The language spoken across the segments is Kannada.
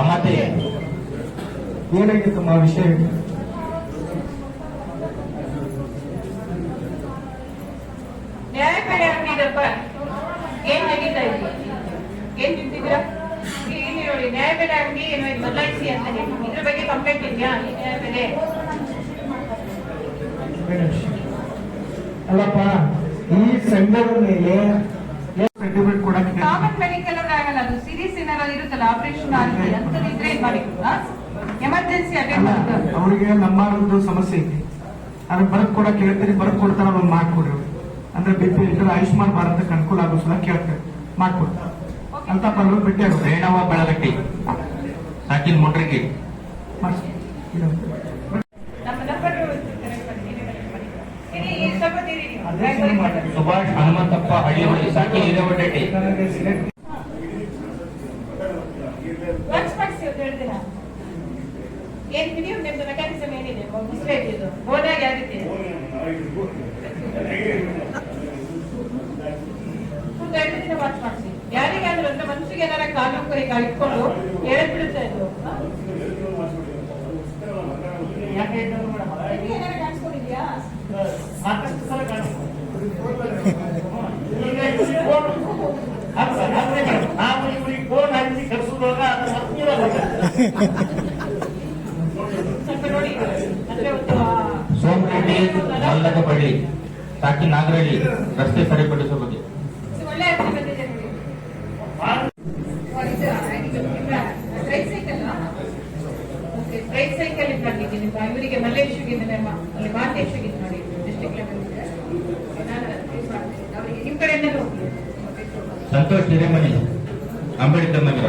ಅಮ್ಮತೆ ಏನಾಗಿತ್ತಮ್ಮ ವಿಷಯ? ನ್ಯಾಯಬೆಲೆ ಅಂಗಡಿದಪ್ಪ ಏನ್ ನಡೀತಾ ಇದೆ? ಏನ್ ತಿಂತಿದ್ದೀರಾ? ಇಲ್ಲಿ ನೋಡಿ ನ್ಯಾಯಬೆಲೆ ಅಂಗಡಿ ಏನೋ ಬದಲಾಯಿಸಿ ಅಂತ ಹೇಳಿ. ಇದ್ರ ಬಗ್ಗೆ ಕಂಪ್ಲೇಂಟ್ ಇದೆಯಾ? ಈ ನ್ಯಾಯಬೆಲೆ ಅಲ್ಲಪ್ಪ ಈ ಸಂಘದ ಮೇಲೆ ಸರ್ಟಿಫಿಕೇಟ್ ಕೊಡಕ್ಕೆ ಕಾಮನ್ ಮೆಡಿಕಲ್ ಅಂದ್ರೆ ಆಗಲ್ಲ ಅದು ಸೀರಿಯಸ್ ಏನಾರ ಇರುತ್ತಲ್ಲ ಆಪರೇಷನ್ ಆಗಿದೆ ಅಂತದಿದ್ರೆ ಮಾಡಿ ಎಮರ್ಜೆನ್ಸಿ ಅಟೆಂಡ್ ಅವರಿಗೆ ನಮ್ಮ ಒಂದು ಸಮಸ್ಯೆ ಐತಿ ಅದನ್ನ ಬರಕ್ ಕೊಡಕ್ ಹೇಳ್ತೀರಿ ಬರಕ್ ಕೊಡ್ತಾರ ಅದನ್ನ ಮಾಡ್ಕೊಡ್ರಿ. ಅಂದ್ರೆ ಬಿ ಪಿ ಇದ್ರೆ ಆಯುಷ್ಮಾನ್ ಭಾರತಕ್ಕೆ ಅನುಕೂಲ ಆಗೋ ಸಲ ಕೇಳ್ತಾರೆ ಮಾಡ್ಕೊಡ್ತಾರೆ. ಅಂತ ಪರ್ವ ಭೇಟಿ ಆಗುತ್ತೆ ರೇಣವ ಬೆಳಗಟ್ಟಿ. ಸಾಕಿನ್ ಮೊಟ್ರಿಗೆ ಸುಭಾಷ್ ಹನುಮಂತಪ್ಪ ಹಳ್ಳಿ ಸಾಕಿ ಕರೆಕ್ಟ್ ಮಾಡಿ ನೀವೇ correct ಮಾಡಿ. ಇರಿ, ಈ ಸ್ವಲ್ಪ ಇರಿ ನೀವು. ಅದೇ ಸರಿ ಮಾಡಿ. ಸುಭಾಷ್ ಹನುಮಂತಪ್ಪ ಹಳ್ಳಿಹೊಳಿ ಸಾಕಿ ಹಿರೇವಡ್ಡಟ್ಟಿ ನನಗೆ ಸಿಲೆಕ್ಟ್ ವಾಚ್ ಮಾಡಿಸಿ ಅಂತ ಹೇಳ್ತೀರಾ ಏನ್ ವಿಡಿಯೋ ನಿಮ್ದು ಮೆಕ್ಯಾನಿಸಮ್ ಏನಿದೆ? ಮುಸ್ರೆ ಇದು ಇದೆ ಒಂದು ಎರಡು ದಿನ ವಾಚ್ ಮಾಡಿಸಿ. ಯಾರಿಗಾದ್ರೂ ಅಂದ್ರೆ ಮನಸ್ಸಿಗೆ ಏನಾರ ಕಾಲು ಕೈ ಇಟ್ಕೊಂಡು ಹೇಳ್ಬಿಡುತ್ತೆ ಇದು ಹ? ನಿಮ್ಗೆ ಏನಾರ ಕಾಣಿಸ್ಕೊಂಡಿದ್ಯಾ? ಸಾಕಷ್ಟು ಸಲ ಅಂದ್ರೆ ಸೋಮರೆಡ್ಡಿ ಸಾಕಿ ನಾಗರಳ್ಳಿ ರಸ್ತೆ ಸರಿಪಡಿಸುವ ಬಗ್ಗೆ. ಮಾತೇಶ್ವರಿಗೆ ನೋಡಿ ಡಿಸ್ಟ್ರಿಕ್ಟ್ ಸಂತೋಷ್ ಹಿರೇಮನಿ ಅಂಬೇಡ್ಕರ್ ನಗರ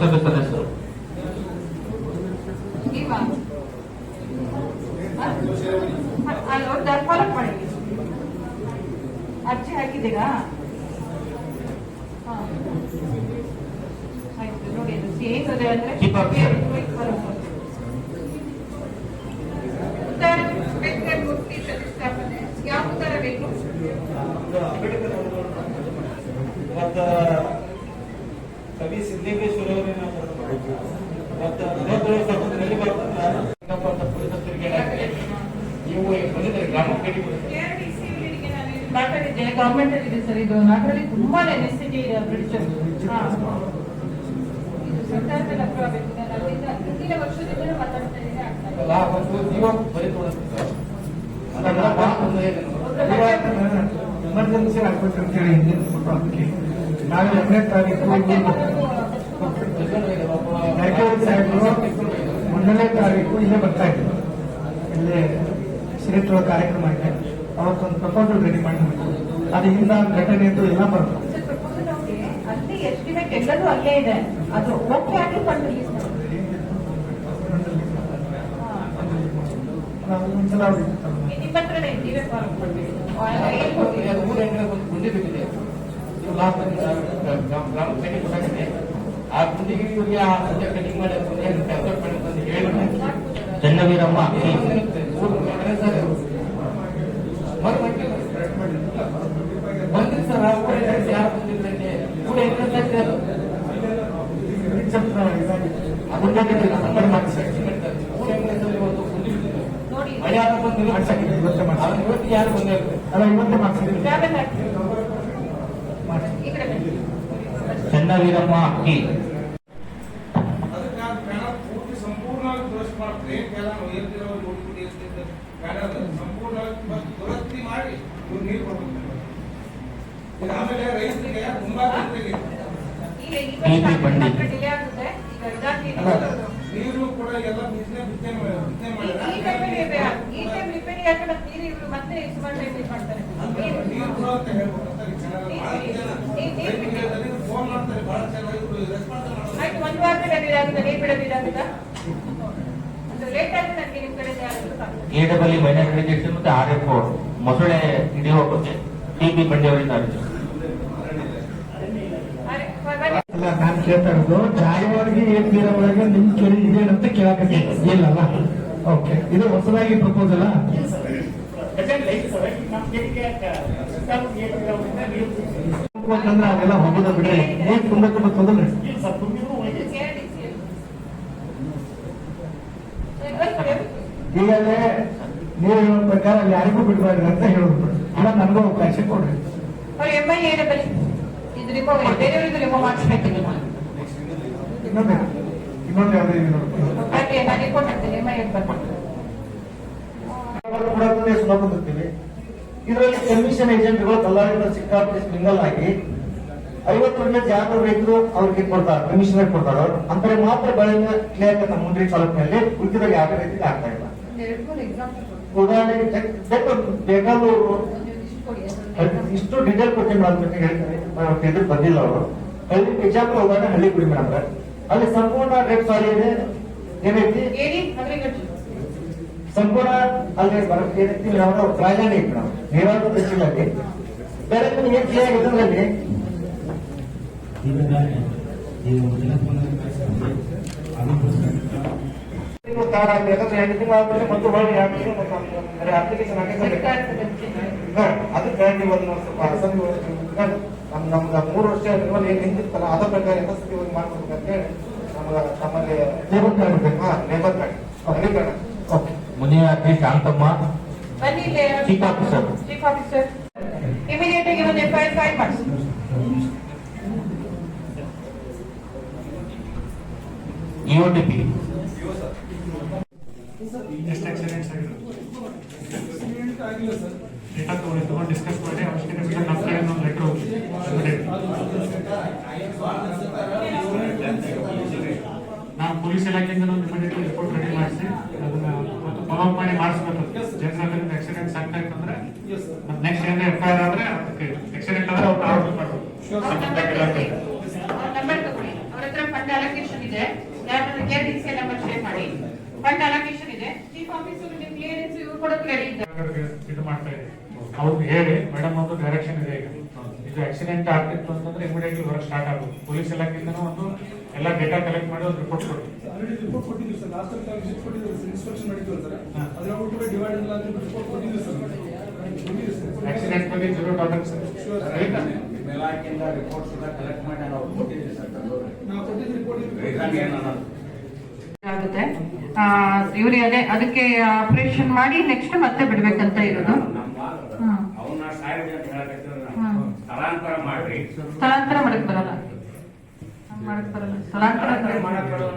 ಪುರಸಭೆ ಸದಸ್ಯರು ಇವಾ ಅಲ್ಲಿ ಒಂದು ಫಾಲೋ ಮಾಡಿ ಅರ್ಜಿ ಹಾಕಿದ್ದೀರಾ ಹಾ. ಆಯ್ತು ನೋಡಿ ಅದು ಸೇಮ್ ಇದೆ ಅಂದ್ರೆ Keep up, sir. ಉತ್ತರ ಅಂಬೇಡ್ಕರ್ ಮೂರ್ತಿ ಕವಿ ಸಿದ್ದೇಶ್ವರ ಅವರೇನ ಇವತ್ತು ಅರವತ್ತೇಳು ಸಾವಿರದಲ್ಲಿ ಬರ್ತಲ್ಲ ನೀವು ಬಂದಿದ್ದಾರೆ ಗ್ರಾಮ ಭೇಟಿ KRDC ಇವರಿಗೆ ನಾನು ಇದು ಮಾತಾಡಿದ್ದೆ ಗವರ್ಮೆಂಟ್ ಅಲ್ಲಿ ಇದೆ ಸರ್. ಇದು ನಾಗರಲ್ಲಿ ತುಂಬಾನೇ ನೆಸಿಟಿ ಇದೆ ಬ್ರಿಟಿಷರ್. ಇದು ಸರ್ಕಾರದಲ್ಲಿ ಅಪ್ರೂವ್ ಆಗಬೇಕು ನಾನು ಅಲ್ಲಿಂದ ಹಿಂದಿನ ವರ್ಷದಿಂದ ಮಾತಾಡ್ತಾ ಇದ್ದೀನಿ ಆಗ್ತಾ ಇಲ್ಲ. ಅಲ್ಲ ಒಂದು ಜೀವ ಬರೀ ಎಮರ್ಜೆನ್ಸಿ ಆಗ್ಬೇಕು ಅಂತ ಹೇಳಿ ಹಿಂದಿನ ಫೋಟೋ ಹಾಕಿ ನಾಳೆ ಎರಡನೇ ತಾರೀಕು ಜಾರಕಿಹೊಳಿ ಸಾಹೇಬರು ಒಂದನೇ ತಾರೀಕು ಇಲ್ಲೇ ಬರ್ತಾ ಇದ್ರು. ಇಲ್ಲೇ ಸಿರಿಟ್ಟುವ ಕಾರ್ಯಕ್ರಮ ಇದೆ. ಅವತ್ತೊಂದು ಪ್ರಪೋಸಲ್ ರೆಡಿ ಮಾಡಿ ಅದರಿಂದ ಘಟನೆ ಇದ್ದು ಎಲ್ಲ ಬರ್ತದೆ ಅವ್ರಿಗೆ ಅಲ್ಲಿ ಇದೆ ಅದು ಓಕೆ ಆಗಿ ಫಂಡ್ ರಿಲೀಸ್ ನಿಮ್ಮ ಹತ್ರನೇ ನೀವೇ ಫಾಲೋ ಊರ ಒಂದು ಗುಂಡಿ ಇವು ಲಾಸ್ಟ್ ಭೇಟಿ ಕೊಟ್ಟಾಗಿದೆ ಆ ಗುಂಡಿಗೆ ಇವರಿಗೆ ಆ ಗುಂಡಿ ಕಟಿಂಗ್ ಮಾಡಿ ಡೆವಲಪ್ ಮಾಡಿ ಅಂತ ಹೇಳಿ ಚೆನ್ನವೀರಮ್ಮ ಬಂದ್ರಿ ಸರ್ ಊರ ಹೆಸರು ಕೂಡ ಊರ ಹೆಸರು ಅದನ್ನ ಮಾಡಿ ಮಾಡಿಸಿ ಊರ ಹೆಸರಲ್ಲಿ ಒಂದು ಗುಂಡಿ ಮಳೆ ಆದ ಬಂದು ಇವತ್ತೇ ಮಾಡ್ತಾರೆ ಇವತ್ತು ಯಾರು ಅಲ್ಲ ಇವತ್ತೇ ಈಗ ಅಕ್ಕಿ ನೀರು ಕೂಡ ಎಲ್ಲ ಬಿತ್ತನೆ ಬಿತ್ತನೆ ಮಾಡಿ- ಬಿತ್ತನೆ ಈ ಮಾಡಿದ್ರೆ ನೀರು ಕೊಡು ಅಂತ ಹೇಳ್ಬೇಕಂತ ಆಯ್ತು ಒಂದು ವಾರದಲ್ಲಿ ಇದಾಗುತ್ತೆ ನೀರು ಬಿಡೋದಿದಾಗುತ್ತಾ ಅದು ಲೇಟ್ ಆದ್ರೆ ನನಗೆ ನಿಮ್ಮ ಕಡೆ ಯಾರಾದ್ರೂ ಎ ಡಬ್ಲ್ಯೂ ಮೈನರ್ ಎಜುಕೇಶನ್ ಮತ್ತೆ ಆರ್ ಎಫ್ ಮೊಸಳೆ ಹಿಡಿಯುವ ಬಗ್ಗೆ ಟಿ ಬಿ ಬಂಡಿ ಅವರಿಂದ ಅಲ್ಲ ನಾನು ಕೇಳ್ತಾ ಇರೋದು ಜಾಗವಾಗಿ ಏನ್ ನೀರ ಒಳಗೆ ನಿಮ್ ಕೇಳಿ ಇದೆ ಅಂತ ಕೇಳಕ್ಕೆ ಇಲ್ಲಲ್ಲ? ಓಕೆ ಇದು ಹೊಸದಾಗಿ ಪ್ರಪೋಸಲ್ ತುಂಬಬೇಕಂದ್ರೆ ಅವೆಲ್ಲ ಹೋಗೋದ ಬಿಡ್ರಿ. ಏನ್ ತುಂಬ ತುಂಬ ತೊಂದ್ರೆ ಈಗಲೇ ನೀವು ಹೇಳೋ ಪ್ರಕಾರ ಅಲ್ಲಿ ಯಾರಿಗೂ ಬಿಡಬಾರ್ದು ಅಂತ ಹೇಳೋದು ಇಲ್ಲ ನನಗೂ ಅವಕಾಶ ಕೊಡ್ರಿ. ಇನ್ನೊಂದು ಇನ್ನೊಂದು ಯಾವ್ದು ಇದೆ ನೋಡಿ. ಬನ್ನಿ ನಾನು ರಿಪೋರ್ಟ್ ಮಾಡ್ತೀನಿ ಎಂ ಐ ಬರ್ತೀನಿ ಕೂಡ ಸುಲಭ ಬಂದಿರ್ತೀವಿ ಇದರಲ್ಲಿ ಕಮಿಷನ್ ಏಜೆಂಟ್ಗಳು ದಲ್ಲಾಳಿಗಳು ಸಿಕ್ಕಾಪಟ್ಟೆ ಸಿಂಗಲ್ ಆಗಿ ಐವತ್ತರಿಂದ ಜಾಗ ರೈತರು ಅವ್ರಿಗೆ ಕೊಡ್ತಾರೆ ಕಮಿಷನ್ ಕೊಡ್ತಾರೆ ಅವ್ರು. ಅಂತಾರೆ ಮಾತ್ರ ಬೆಳೆನ ಕ್ಲಿಯರ್ ನಮ್ಮ ಮುಂಡ್ರಿ ತಾಲೂಕಿನಲ್ಲಿ ಉಳಿದಾಗ ಯಾವ ರೀತಿ ಆಗ್ತಾ ಇಲ್ಲ. ಉದಾಹರಣೆಗೆ ಚೆಕ್ ಇಷ್ಟು ಡೀಟೇಲ್ ಕೊಡ್ತೀನಿ ಮೇಡಮ್ ಅಂತ ಹೇಳ್ತಾರೆ. ಅವ್ರು ಇದು ಬಂದಿಲ್ಲ ಅವರು. ಹಳ್ಳಿ ಎಕ್ಸಾಂಪಲ್ ಉದಾಹರಣೆ ಹಳ್ಳಿ ಗುಡಿ ಮೇಡಮ್ ಅಲ್ಲಿ ಸಂಪೂರ್ಣ ರೆಡ್ ಸಾರಿ ಇದೆ ಏನೈತಿ ಸಂಪೂರ್ಣ ಅಲ್ಲಿ ಏನೈತಿ ರಾಜಧಾನಿ ಐತಿ ನಾವು ನೀರಾವರಿ ಕೃಷಿಯಲ್ಲಿ ಬೇರೆ ನಿಮಗೆ ಆದ್ಮೇಲೆ ಮತ್ತೆ ಹೊಳ್ಳಿ ಅಪ್ಲಿಕೇಶನ್ ಹಾಕಿದ್ರೆ ಅದಕ್ಕೆ ನೀವು ಅದನ್ನ ಸ್ವಲ್ಪ ಅಸಂಬಿ ನಮ್ ನಮ್ಗೆ ಮೂರು ವರ್ಷ ಏನು ನಿಂತಿತ್ತಲ್ಲ ಅದ ಪ್ರಕಾರ ಯಥಾಸ್ಥಿತಿ ಒಂದು ಮಾಡ್ಕೊಡ್ಬೇಕಂತ ಹೇಳಿ ನಮ್ಗೆ ನಮ್ಮಲ್ಲಿ ಕಾರ್ಡ್ ಮಾಡ್ಬೇಕು. ಹಾ ನವೀಕರಣ ಓಕೆ ಮುನಿಯಾದ್ರಿ ಶಾಂತಮ್ಮ ಬನ್ನಿ ಇಲ್ಲಿ chief officer chief officer immediate ಆಗಿ ಒಂದು ಎಫ್ ಐ ಆರ್ ಫೈಲ್ ಮಾಡಿಸಿ ಇಒಟಿಪಿ ಎಷ್ಟು ಆಕ್ಸಿಡೆಂಟ್ಸ್ ಆಗಿದೆ Accident ಆಗಿಲ್ಲ ಸರ್ ಡೇಟಾ ತಗೊಂಡು ತಗೊಂಡು ಡಿಸ್ಕಸ್ ಮಾಡಿ ಅವಶ್ಯಕತೆ ಬಿಟ್ಟರೆ ನಮ್ಮ ಕಡೆ ಒಂದು ಲೆಟರ್ ಹೋಗಿ ನಾವು ಪೊಲೀಸ್ ಇಲಾಖೆಯಿಂದ ಒಂದು ಇಮಿಡಿಯೇಟ್ಲಿ ರಿಪೋರ್ಟ್ ರೆಡಿ ಮಾಡಿಸಿ ಅದನ್ನ ಮತ್ತು ಫಾಲೋ ಮಾಡಿ ಮಾಡಿಸ್ಬೇಕು ಜನರಲ್ಲಿ ಆಕ್ಸಿಡೆಂಟ್ಸ್ ಆಗ್ತಾ ಇತ್ತಂದ್ರೆ Yes, sir. ಮತ್ತೆ ನೆಕ್ಸ್ಟ್ ಏನೇ ಎಫ್ ಐ ಆರ್ ಆದ್ರೆ ಅದಕ್ಕೆ ಆಕ್ಸಿಡೆಂಟ್ ಆದ್ರೆ ಅವ್ರು ಆರ್ಡರ್ ಮಾಡಬೇಕು ನಂಬರ್ ಅವ್ರ ಹತ್ರ ಫಂಡ್ ಅಲೋಕೇಶನ್ ಇದೆ ನಂಬರ್ ಮಾಡಿ ಫಂಡ್ ಇದೆ ಚೀಫ್ ಆಫೀಸರ್ ಕ್ಲಿಯರೆನ್ಸ್ ಇದ್ದಾರೆ ಇದು ಮಾಡ್ತಾ ಇದೆ ಅವ್ರಿಗೆ ಹೇಳಿ ಮೇಡಮ್ ಒಂದು ಡೈರೆಕ್ಷನ್ ಇದೆ ಇದು ಆಕ್ಸಿಡೆಂಟ್ ಆಗ್ತಿತ್ತು ಅಂತಂದ್ರೆ ಇಮಿಡಿಯೇಟ್ಲಿ ವರ್ಕ್ ಸ್ಟಾರ್ಟ್ ಆಗೋದು ಪೊಲೀಸ್ ಇಲಾಖೆಯಿಂದ ಒಂದು ಎಲ್ಲ ಡೇಟಾ ಕಲೆಕ್ಟ್ ಮಾಡಿ ರಿಪೋರ್ಟ್ ಕೊಡಿ ಆಲ್ರೆಡಿ ರಿಪೋರ್ಟ್ ಕೊಟ್ಟಿದ್ದೀವಿ ಸರ್ ಲಾಸ್ಟ್ ಟೈಮ್ ಕೊಟ್ಟಿದ್ದೀವಿ ಸರ್ ಇನ್ಸ್ಪೆಕ್ಷನ್ ಮಾಡಿದ್ದೀವಿ ಸರ್. ಕೂಡ ಡಿವೈಡ್ ಇಲ್ಲ ರಿಪೋರ್ಟ್ ಕೊಟ್ಟಿದ್ದೀವಿ ಸರ್ ಆಕ್ಸಿಡೆಂಟ್ ಬಗ್ಗೆ ಜೀರೋ ಟಾಲರೆನ್ಸ್ ರೈತ ಇಲಾಖೆಯಿಂದ ರಿಪೋರ್ಟ್ಸ್ ಎಲ್ಲ ಕಲೆಕ್ಟ್ ಮಾಡಿ ನಾವು ಕೊಟ್ಟಿದ್ದೀವಿ ಸರ್? ಆಗುತ್ತೆ ಇವ್ರಿಗೆ ಅದೇ ಅದಕ್ಕೆ ಆಪರೇಷನ್ ಮಾಡಿ ನೆಕ್ಸ್ಟ್ ಮತ್ತೆ ಬಿಡ್ಬೇಕಂತ ಇರೋದು. ಸ್ಥಳಾಂತರ ಮಾಡ್ರಿ ಸ್ಥಳಾಂತರ ಮಾಡಕ್ ಬರಲ್ಲ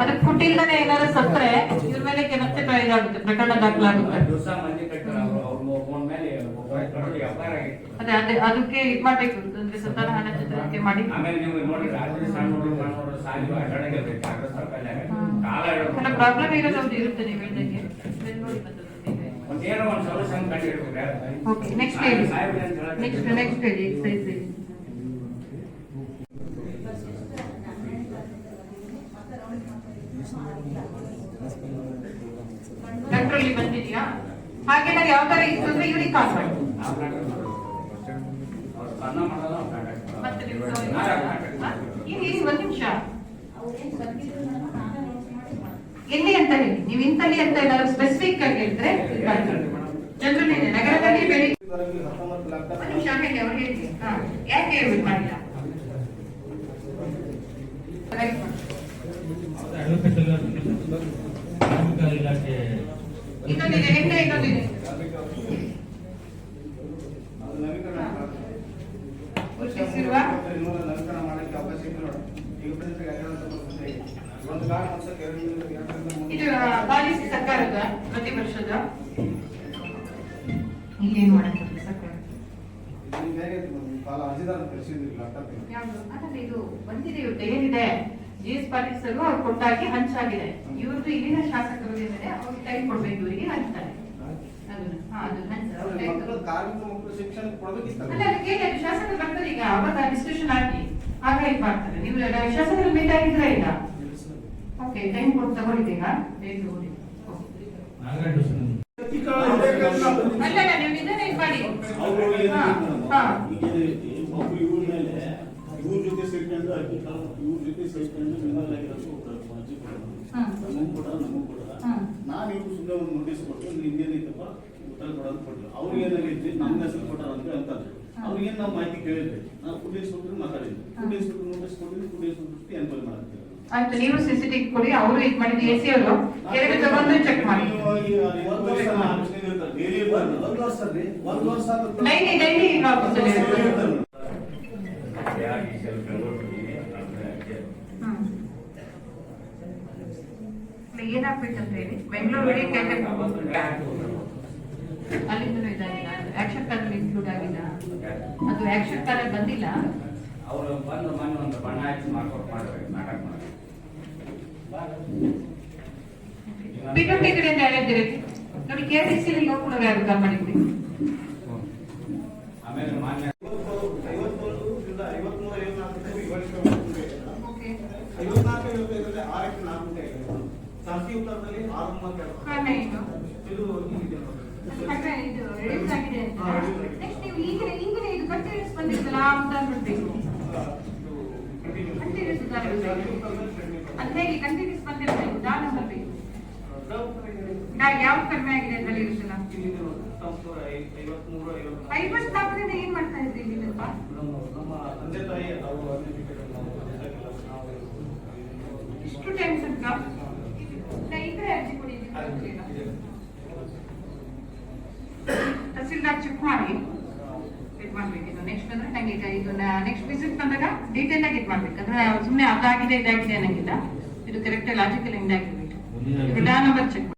ಅದಕ್ಕೆ ಕುಟಿಲ್ದಾನೆ ಏನಾದ್ರು ಸತ್ರೆ ಇದ್ರ ಮೇಲೆ ಮತ್ತೆ ಇದಾಗುತ್ತೆ ಪ್ರಕರಣ ದಾಖಲಾಗುತ್ತೆ ಅದೇ ಅದೇ ಅದಕ್ಕೆ ಇದು ಮಾಡ್ಬೇಕು. ಅಂದ್ರೆ ಸಂತಾನ ಹಣ ಚಂದ್ರಕ್ಕೆ ಮಾಡಿ. ಆಮೇಲೆ ನೀವು ನೋಡಿ ರಾತ್ರಿ ಸಣ್ಣ ಹುಡುಗರು ಸಣ್ಣ ಹುಡುಗರು ಸಾಲಿ ಕಾಲ ಪ್ರಾಬ್ಲಮ್ ಇರೋದು ಇರುತ್ತೆ ನೀವು ಹೇಳ್ದಂಗೆ. ನೋಡಿ ಒಂದೇನೋ ಒಂದು ಸೊಲ್ಯೂಷನ್ ಕಂಡು ಓಕೆ ನೆಕ್ಸ್ಟ್ ಹೇಳಿ. ನೆಕ್ಸ್ಟ್ ನೆಕ್ಸ್ಟ್ ಹೇಳಿ ಎಕ್ಸೈಸ್ ಹೇಳಿ. ಕಂಟ್ರೋಲ್ ಬಂದಿದ್ಯಾ? ಹಾಗೇನಾದ್ರು ಯಾವ ತರ ಇತ್ತು ಅಂದ್ರೆ ಇವ್ರಿಗೆ ಕಾಲ್ ಮಾಡಿ ಒಂದ್ ನಿಮಿಷ ಎಲ್ಲಿ ಅಂತ ಹೇಳಿ? ನೀವು ಇಂತಲ್ಲಿ ಅಂತ ಏನಾದ್ರು ಸ್ಪೆಸಿಫಿಕ್ ಆಗಿ ಹೇಳಿದ್ರೆ ನಗರದಲ್ಲಿ ಬೆಳಿ ಒಂದ್ ನಿಮಿಷ ಹೇಳಿ ಅವ್ರು ಹೇಳಿ. ಹಾ ಯಾಕೆ ಹೇಳ್ಬಿಟ್ಟು ಮಾಡಿಲ್ಲ. ಇನ್ನೊಂದಿದೆ ಹೆಂಗೆ ಇನ್ನೊಂದಿದೆ ಗುರುತಿಸಿರುವ ನವೀಕರಣ ಮಾಡಕ್ಕೆ ಅವಕಾಶ ಇದೆ ನೋಡಿ ಈಗ ಪ್ರತಿನಿಧಿಗೆ ಆಗಿರೋಂಥ ಪರಿಸ್ಥಿತಿ ಇದೆ. ಒಂದು ಕಾಲ ವರ್ಷಕ್ಕೆ ಎರಡು ಎರಡು ಎರಡರಿಂದ ಮೂರು ಇದು ಪಾಲಿಸಿ ಸರ್ಕಾರದ ಪ್ರತಿ ವರ್ಷದ? ಇಲ್ಲೇನು ಮಾಡಕ್ಕೆ ಯಾವ್ದು? ಇದು ಬಂದಿದೆ ಜಿ ಎಸ್ ಪಾಟೀಲ್ ಸರ್ ಅವ್ರು ಕೊಟ್ಟಾಗಿ ಹಂಚಾಗಿದೆ. ಇವ್ರದ್ದು ಇಲ್ಲಿನ ಶಾಸಕರು ಏನಿದೆ ಅವ್ರಿಗೆ ಟೈಮ್ ಕೊಡ್ಬೇಕು ಇವರಿಗೆ ಶಾಸಕರು ಬರ್ತಾರೆ ಈಗ ಅವಾಗ ಡಿಸ್ಕಷನ್ ಆಗಿ ಆಗ ಇದು ಮಾಡ್ತಾರೆ. ನೀವು ಶಾಸಕರು ಮೀಟ್ ಆಗಿದ್ರೆ ಈಗ? ಓಕೆ ಟೈಮ್ ಕೊಟ್ಟು ತಗೊಂಡಿದ್ದೀಗ ಅಲ್ಲ ಅಲ್ಲ ನೀವು ಇದನ್ನೇ ಇದು ಮಾಡಿ. ಹಾ ಹಾ. ಒಬ್ರು ಇವ್ರ ಜೊತೆ ಅಕ್ಕಿ ಕಾಲ ಇವ್ರ ಜೊತೆ ಇವ್ರು ನೋಟಿಸ್ ಕೊಟ್ಟು ಉತ್ತರ ಕೊಟ್ಟರು ಅವ್ರಿಗೆ ಏನಾಗೈತಿ ನಮ್ಮ ಹೆಸರು ಕೊಟ್ಟಾರ ಅಂತ ನಾವು ಮಾಹಿತಿ ಕೇಳಿದ್ವಿ ನಾವು ಫುಡ್ ಇನ್ಸ್ಪೆಕ್ಟರ್ ಮಾತಾಡಿದ್ವಿ ಫುಡ್ ನೋಟಿಸ್ ಕೊಟ್ಟಿದ್ವಿ ಫುಡ್ ಇನ್ಸ್ಪೆಕ್ಟರ್ ಎನ್ಕ್ವೈರಿ ಮಾಡ್ತೀವಿ. ಆಯ್ತು ನೀವು ಸಿಸಿಟಿವಿ ಕೊಡಿ ಅವರು ಇದು ಮಾಡಿದ್ದು ಎ ಸಿ ಅವರು. ಎರಡು ತಗೊಂಡು ಚೆಕ್ ಮಾಡಿ. ಒಂದು ವರ್ಷ ರೀ ಒಂದು ವರ್ಷ ಆದ್ರೆ- ಡೈಲಿ ಡೈಲಿ ಹೇಳಿ ಬೆಂಗಳೂರು ಏನಾಗ್ಬೇಕಂತ ಹೇಳಿ ಬೆಂಗಳೂರಿಗೆ ಅಲ್ಲಿಂದಲೂ ಇದಾಗಿಲ್ಲ ಆಕ್ಷನ್ ಕಾರ್ಡ್ ಇನ್ಕ್ಲೂಡ್ ಆಗಿಲ್ಲ ಅದು ಆಕ್ಷನ್ ಕಾರ್ಡ್ ಬಂದಿಲ್ಲ. ಅವರು ಬಂದು ಒಂದು ಬಣ್ಣ ಹಚ್ಚಿ ಮಾಡ್ಕೊಂಡು ಮಾಡ್ಬೇಕು ನಾಟಕ ಪಿಟೋಟಿ ಕಡೆಯಿಂದ ಹೇಳಿದ್ದೀರಿ ನೋಡಿ ಕೆ ಡಿ ಸಿ ಈಗಿನ ಈಗಿನ ಇದು ಕಂಟಿನ್ಯೂಸ್ ಬಂದಿರಬೇಕು ಉದಾಹರಣೆ ಬರಬೇಕು. ನಾ ಯಾವ್ದು ಕಡಿಮೆ ಆಗಿದೆ ಅಂತ ಇರುತ್ತಲ್ಲ ಐವತ್ನಾಲ್ಕರಿಂದ ಏನ್ ಮಾಡ್ತಾ ಇದ್ರಿ ಇಲ್ಲಿಂದಪ್ಪ ನಮ್ಮ ತಂದೆ ತಾಯಿ ಅವರು ಅನ್ಎಜುಕೇಟೆಡ್ ನಾವು ನಾವು ಇಷ್ಟು ಟೈಮ್ ತನಕ ಇದ್ರೆ ಅರ್ಜಿ ಕೊಡಿ? ತಹಸೀಲ್ದಾರ್ ಚೆಕ್ ಮಾಡಿ. ಇದು ನೆಕ್ಸ್ಟ್ ಅಂದ್ರೆ ನಂಗೆ ಈಗ ನೆಕ್ಸ್ಟ್ ವಿಸಿಟ್ ಬಂದಾಗ ಡೀಟೇಲ್ ಆಗಿ ಇದು ಮಾಡ್ಬೇಕು. ಅಂದ್ರೆ ಸುಮ್ಮನೆ ಅದಾಗಿದೆ ಇದಾಗಿದೆ ಅನ್ನಂಗಿಲ್ಲ. ಇದು ಕರೆಕ್ಟ್ ಲಾಜಿಕಲ್ ಇಂದಾಗಿರ್ಬೇಕು ಇದು ಡಾ ನಂಬರ್ ಚೆಕ್